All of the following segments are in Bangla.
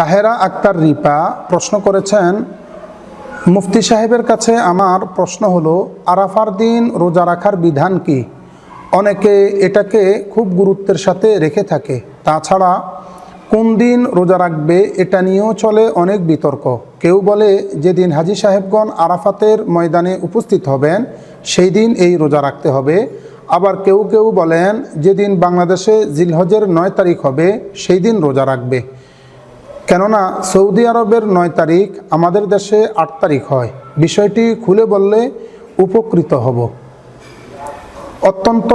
শাহেরা আক্তার রিপা প্রশ্ন করেছেন, মুফতি সাহেবের কাছে আমার প্রশ্ন হলো, আরাফার দিন রোজা রাখার বিধান কি? অনেকে এটাকে খুব গুরুত্বের সাথে রেখে থাকে। তাছাড়া, কোন দিন রোজা রাখবে এটা নিয়েও চলে অনেক বিতর্ক। কেউ বলে, যেদিন হাজি সাহেবগণ আরাফাতের ময়দানে উপস্থিত হবেন, সেই দিন এই রোজা রাখতে হবে। আবার কেউ কেউ বলেন, যেদিন বাংলাদেশে জিলহজের নয় তারিখ হবে, সেই দিন রোজা রাখবে। কেননা সৌদি আরবের নয় তারিখ আমাদের দেশে আট তারিখ হয়। বিষয়টি খুলে বললে উপকৃত হব। অত্যন্ত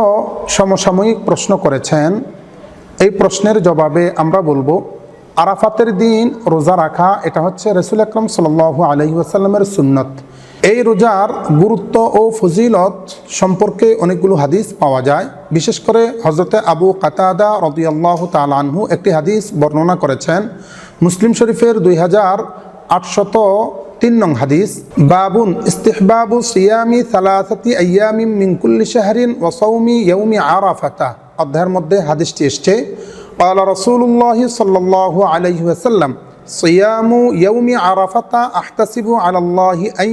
সমসাময়িক প্রশ্ন করেছেন। এই প্রশ্নের জবাবে আমরা বলব, আরাফাতের দিন রোজা রাখা, এটা হচ্ছে রসুল আকরম সাল আলহি আসাল্লামের সুন্নত। এই রোজার গুরুত্ব ও ফজিলত সম্পর্কে অনেকগুলো হাদিস পাওয়া যায়। বিশেষ করে হজরতে আবু কাতাদা রদিয়াল্লাহ তালানহু একটি হাদিস বর্ণনা করেছেন। মুসলিম শরীফের দুই হাজার আটশত তিন নং হাদিস, বাবুন ইস্তেহবাবু সিয়ামি সালাসাতি আয়ামি মিঙ্কুল্লি শাহরিন ওয়াসৌমি ইয়ৌমি আরাফাতা। অধ্যায়ের মধ্যে হাদিসটি এসছে পালা রসুল্লাহ সাল্লাহ আলহি আসাল্লাম সিয়ামু ইয়ৌমি আরাফাতা আহতাসিবু আলাল্লাহি আই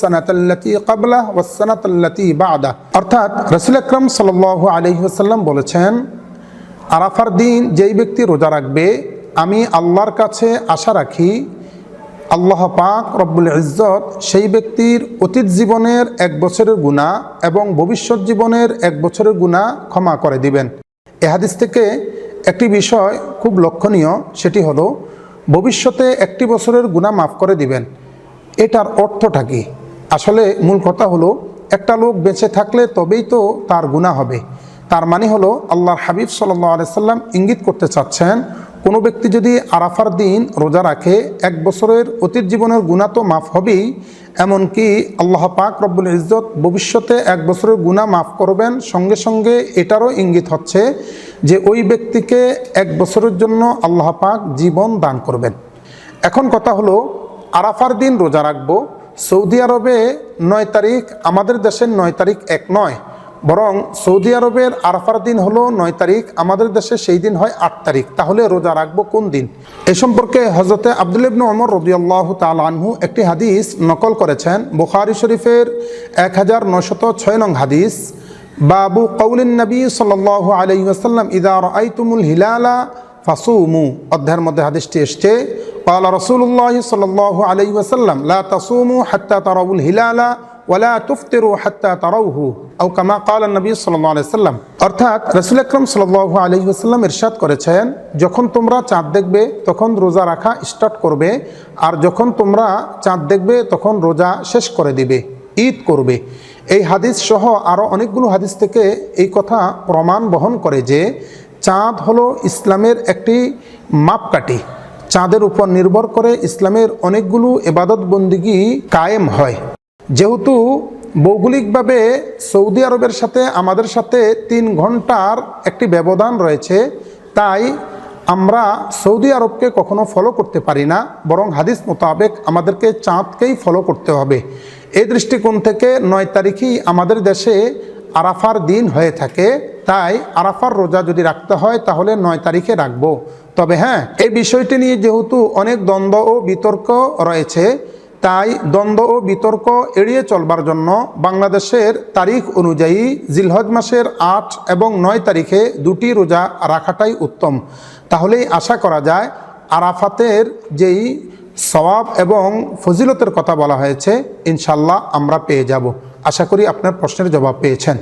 সানাতাল্লাতি ক্বাবলা ওয়াস সানাতাল্লাতি বাদা অর্থাৎ রাসূল আকরাম সাল্লাল্লাহু আলাইহি ওয়াসাল্লাম বলেছেন, আরাফার দিন যেই ব্যক্তি রোজা রাখবে, আমি আল্লাহর কাছে আশা রাখি, আল্লাহ পাক রব্বুল ইজ্জত সেই ব্যক্তির অতীত জীবনের এক বছরের গুণা এবং ভবিষ্যৎ জীবনের এক বছরের গুণা ক্ষমা করে দিবেন। এহাদিস থেকে একটি বিষয় খুব লক্ষণীয়, সেটি হলো ভবিষ্যতে একটি বছরের গুণা মাফ করে দিবেন। এটার অর্থটা কি? আসলে মূল কথা হলো, একটা লোক বেঁচে থাকলে তবেই তো তার গুণা হবে। তার মানে হলো, আল্লাহর হাবিব সাল্লাহ আলাইসাল্লাম ইঙ্গিত করতে চাচ্ছেন, কোনো ব্যক্তি যদি আরাফার দিন রোজা রাখে, এক বছরের অতীত জীবনের গুণা তো মাফ হবেই এমনকি আল্লাহ পাক রব্বুল ইজ্জত ভবিষ্যতে এক বছরের গুণা মাফ করবেন। সঙ্গে সঙ্গে এটারও ইঙ্গিত হচ্ছে যে ওই ব্যক্তিকে এক বছরের জন্য আল্লাহ পাক জীবন দান করবেন। এখন কথা হলো, আরাফার দিন রোজা রাখব। সৌদি আরবে নয় তারিখ, আমাদের দেশের নয় তারিখ এক নয়। বরং সৌদি আরবের আরাফার দিন হলো নয় তারিখ আমাদের দেশে সেই দিন হয় আট তারিখ তাহলে রোজা রাখবো কোন দিন এ সম্পর্কে হজরতে আব্দুল ইবনু ওমর রদিয়াল্লাহ তাল আনহু একটি হাদিস নকল করেছেন বুখারি শরীফের এক হাজার নশত ছয় নং হাদিস বাবু কৌলিন নবী সাল আলাই ওসাল্লাম ইদার আইতুমুল হিলালা ফাসুমু অধ্যায়ের মধ্যে হাদিসটি এসছে قال رسول الله صلى الله عليه وسلم لا تصوموا حتى تروا الهلال ওয়ালা তুফতিরু হাত্তা তারাউহু, আও কামা কাল নবী সাল্লাল্লাহু আলাইহি সাল্লাম। অর্থাৎ রাসূল আকরাম সাল্লাল্লাহু আলাইহি ওয়াসাল্লাম ইরশাদ করেছেন, যখন তোমরা চাঁদ দেখবে, তখন রোজা রাখা স্টার্ট করবে, আর যখন তোমরা চাঁদ দেখবে, তখন রোজা শেষ করে দিবে, ঈদ করবে। এই হাদিস সহ আরও অনেকগুলো হাদিস থেকে এই কথা প্রমাণ বহন করে যে, চাঁদ হলো ইসলামের একটি মাপকাঠি। চাঁদের উপর নির্ভর করে ইসলামের অনেকগুলো এবাদত বন্দিগি কায়েম হয়। যেহেতু ভৌগোলিকভাবে সৌদি আরবের সাথে, আমাদের সাথে তিন ঘণ্টার একটি ব্যবধান রয়েছে, তাই আমরা সৌদি আরবকে কখনো ফলো করতে পারি না, বরং হাদিস মোতাবেক আমাদেরকে চাঁদকেই ফলো করতে হবে। এই দৃষ্টিকোণ থেকে নয় তারিখই আমাদের দেশে আরাফার দিন হয়ে থাকে, তাই আরাফার রোজা যদি রাখতে হয়, তাহলে নয় তারিখে রাখব। তবে হ্যাঁ এই বিষয়টি নিয়ে যেহেতু অনেক দ্বন্দ্ব ও বিতর্ক রয়েছে তাই দ্বন্দ্ব ও বিতর্ক এড়িয়ে চলবার জন্য বাংলাদেশের তারিখ অনুযায়ী জিলহজ মাসের আট এবং নয় তারিখে দুটি রোজা রাখাটাই উত্তম। তাহলেই আশা করা যায় আরাফাতের যেই সওয়াব এবং ফজিলতের কথা বলা হয়েছে ইনশাল্লাহ আমরা পেয়ে যাব। আশা করি আপনার প্রশ্নের জবাব পেয়েছেন।